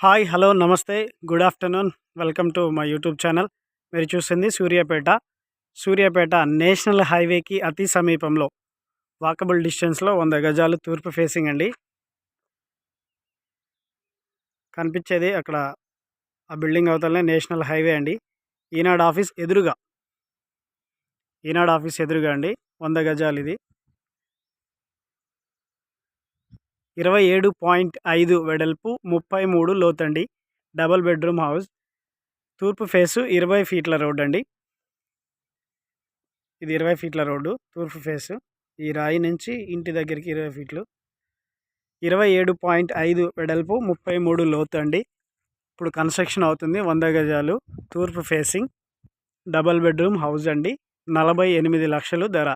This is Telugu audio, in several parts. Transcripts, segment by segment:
హాయ్ హలో నమస్తే good afternoon. Welcome to my YouTube channel. మీరు చూసింది సూర్యాపేట. సూర్యాపేట నేషనల్ హైవేకి అతి సమీపంలో వాకబుల్ డిస్టెన్స్లో వంద గజాలు తూర్పు ఫేసింగ్ అండి. కనిపించేది అక్కడ ఆ బిల్డింగ్ అవతలనే నేషనల్ హైవే అండి. ఈనాడు ఆఫీస్ ఎదురుగా. ఈనాడు ఆఫీస్ ఎదురుగా అండి. వంద గజాలు ఇది. ఇరవై ఏడు పాయింట్ ఐదు వెడల్పు ముప్పై మూడు లోతండి. Double bedroom house. తూర్పు ఫేసు ఇరవై ఫీట్ల రోడ్ అండి ఇది ఇరవై ఫీట్ల రోడ్డు. తూర్పు ఫేసు. ఈ రాయి నుంచి ఇంటి దగ్గరికి ఇరవై ఫీట్లు. ఇరవై ఏడు పాయింట్ ఐదు వెడల్పు ముప్పై మూడు లోతు అండి ఇప్పుడు కన్స్ట్రక్షన్ అవుతుంది వంద గజాలు. తూర్పు ఫేసింగ్. డబల్ బెడ్రూమ్ హౌస్ అండి. నలభై ఎనిమిది లక్షలు ధర.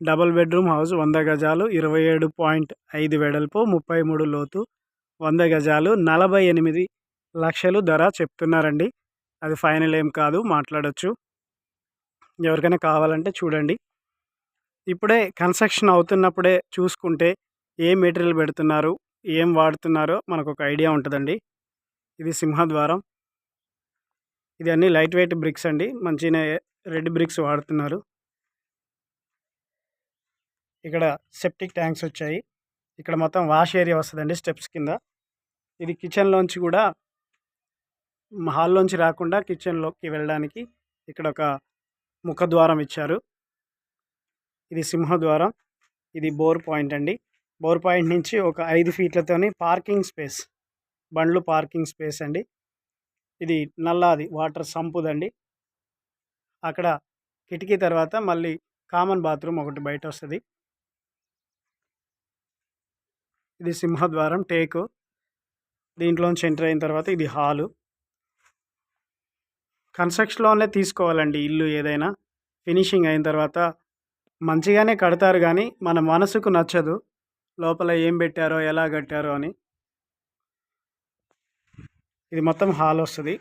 డబల్ బెడ్రూమ్ హౌస్ వంద గజాలు ఇరవై ఏడు పాయింట్ ఐదు వెడల్పు ముప్పై మూడు లోతు వంద గజాలు నలభై ఎనిమిది లక్షలు ధర చెప్తున్నారండి. అది ఫైనల్ ఏం కాదు మాట్లాడచ్చు. ఎవరికైనా కావాలంటే చూడండి. ఇప్పుడే కన్స్ట్రక్షన్ అవుతున్నప్పుడే చూసుకుంటే ఏ మెటీరియల్ పెడుతున్నారు ఏం వాడుతున్నారో మనకు ఒక ఐడియా ఉంటుందండి. ఇది సింహద్వారం. ఇది అన్ని లైట్ వెయిట్ బ్రిక్స్ అండి. మంచిగా రెడ్ బ్రిక్స్ వాడుతున్నారు. ఇక్కడ సెప్టిక్ ట్యాంక్స్ వచ్చాయి. ఇక్కడ మొత్తం వాష్ ఏరియా వస్తుందండి స్టెప్స్ కింద. ఇది కిచెన్లోంచి కూడా హాల్లోంచి రాకుండా కిచెన్లోకి వెళ్ళడానికి ఇక్కడ ఒక ముఖద్వారం ఇచ్చారు. ఇది సింహద్వారం. ఇది బోర్ పాయింట్ అండి. బోర్ పాయింట్ నుంచి ఒక ఐదు ఫీట్లతోని పార్కింగ్ స్పేస్. బండ్లు పార్కింగ్ స్పేస్ అండి. ఇది నల్లాది వాటర్ సంపుదండి. అక్కడ కిటికీ తర్వాత మళ్ళీ కామన్ బాత్రూమ్ ఒకటి బయట వస్తుంది. ఇది సింహద్వారం టేకు. దీంట్లోంచి ఎంటర్ అయిన తర్వాత ఇది హాలు. కన్స్ట్రక్షన్లోనే తీసుకోవాలండి ఇల్లు ఏదైనా. ఫినిషింగ్ అయిన తర్వాత మంచిగానే కడతారు కానీ మన మనసుకు నచ్చదు. లోపల ఏం పెట్టారో ఎలా కట్టారో అని. ఇది మొత్తం హాల్ వస్తుంది.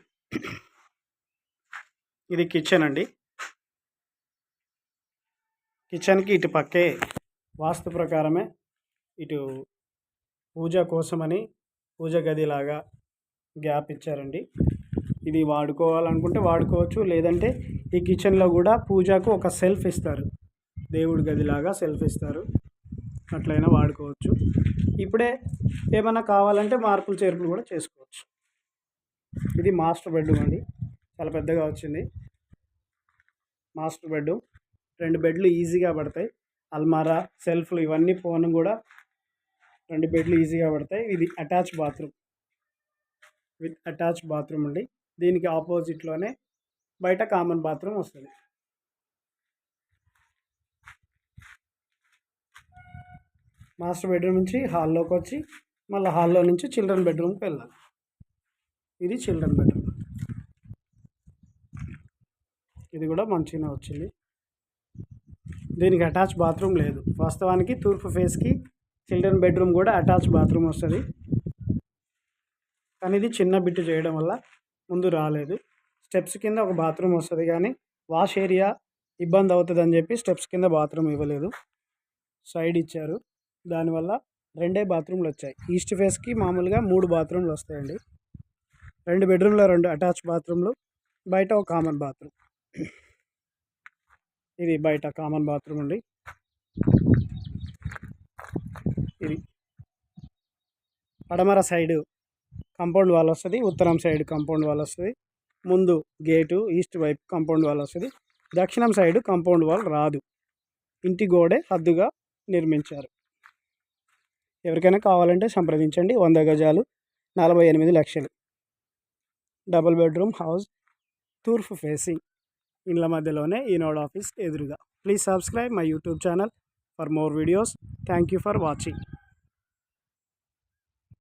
ఇది కిచెన్ అండి. కిచెన్కి ఇటు పక్కే వాస్తు ప్రకారమే ఇటు పూజ కోసమని పూజ గదిలాగా గ్యాప్ ఇచ్చారండి ఇది వాడుకోవాలనుకుంటే వాడుకోవచ్చు లేదంటే ఈ కిచెన్లో కూడా పూజకు ఒక సెల్ఫ్ ఇస్తారు. దేవుడి గదిలాగా సెల్ఫ్ ఇస్తారు. అట్లయినా వాడుకోవచ్చు. ఇప్పుడే ఏమైనా కావాలంటే మార్పులు చేర్పులు కూడా చేసుకోవచ్చు. ఇది మాస్టర్ బెడ్రూమ్ అండి. చాలా పెద్దగా వచ్చింది. Master bedroom. రెండు బెడ్లు ఈజీగా పడతాయి. అల్మారా సెల్ఫ్లు ఇవన్నీ ఫోన్ కూడా రెండు బెడ్లు ఈజీగా పడతాయి. ఇది attach bathroom. With attach bathroom అండి. దీనికి ఆపోజిట్లోనే బయట కామన్ బాత్రూమ్ వస్తుంది. మాస్టర్ బెడ్రూమ్ నుంచి హాల్లోకి వచ్చి మళ్ళీ హాల్లో నుంచి చిల్డ్రన్ బెడ్రూమ్కి వెళ్ళాలి. ఇది చిల్డ్రన్ బెడ్రూమ్. ఇది కూడా మంచిగా వచ్చింది. దీనికి అటాచ్ బాత్రూమ్ లేదు. వాస్తవానికి తూర్పు ఫేస్కి చిల్డ్రన్ బెడ్రూమ్ కూడా అటాచ్ బాత్రూమ్ వస్తుంది. కానీ ఇది చిన్న బిట్టు చేయడం వల్ల ముందు రాలేదు. స్టెప్స్ కింద ఒక బాత్రూమ్ వస్తుంది కానీ వాష్ ఏరియా ఇబ్బంది అవుతుంది అని చెప్పి స్టెప్స్ కింద బాత్రూమ్ ఇవ్వలేదు. సైడ్ ఇచ్చారు. దానివల్ల రెండే బాత్రూమ్లు వచ్చాయి. ఈస్ట్ ఫేస్కి మామూలుగా మూడు బాత్రూమ్లు వస్తాయండి. రెండు బెడ్రూమ్లో రెండు అటాచ్ బాత్రూమ్లు బయట ఒక కామన్ బాత్రూమ్. ఇది బయట కామన్ బాత్రూమ్ అండి ఇది పడమర సైడు కంపౌండ్ వాల్ వస్తుంది ఉత్తరం సైడ్ కంపౌండ్ వాల్ వస్తుంది ముందు గేటు ఈస్ట్ వైపు కంపౌండ్ వాల్ వస్తుంది దక్షిణం సైడు కాంపౌండ్ వాల్ రాదు. ఇంటి గోడే హద్దుగా నిర్మించారు. ఎవరికైనా కావాలంటే సంప్రదించండి వంద గజాలు నలభై ఎనిమిది లక్షలు. డబుల్ బెడ్రూమ్ హౌస్ తూర్పు ఫేసింగ్ ఇండ్ల మధ్యలోనే ఈనాడు ఆఫీస్ ఎదురుగా. Please subscribe my YouTube channel for more videos. Thank you for watching.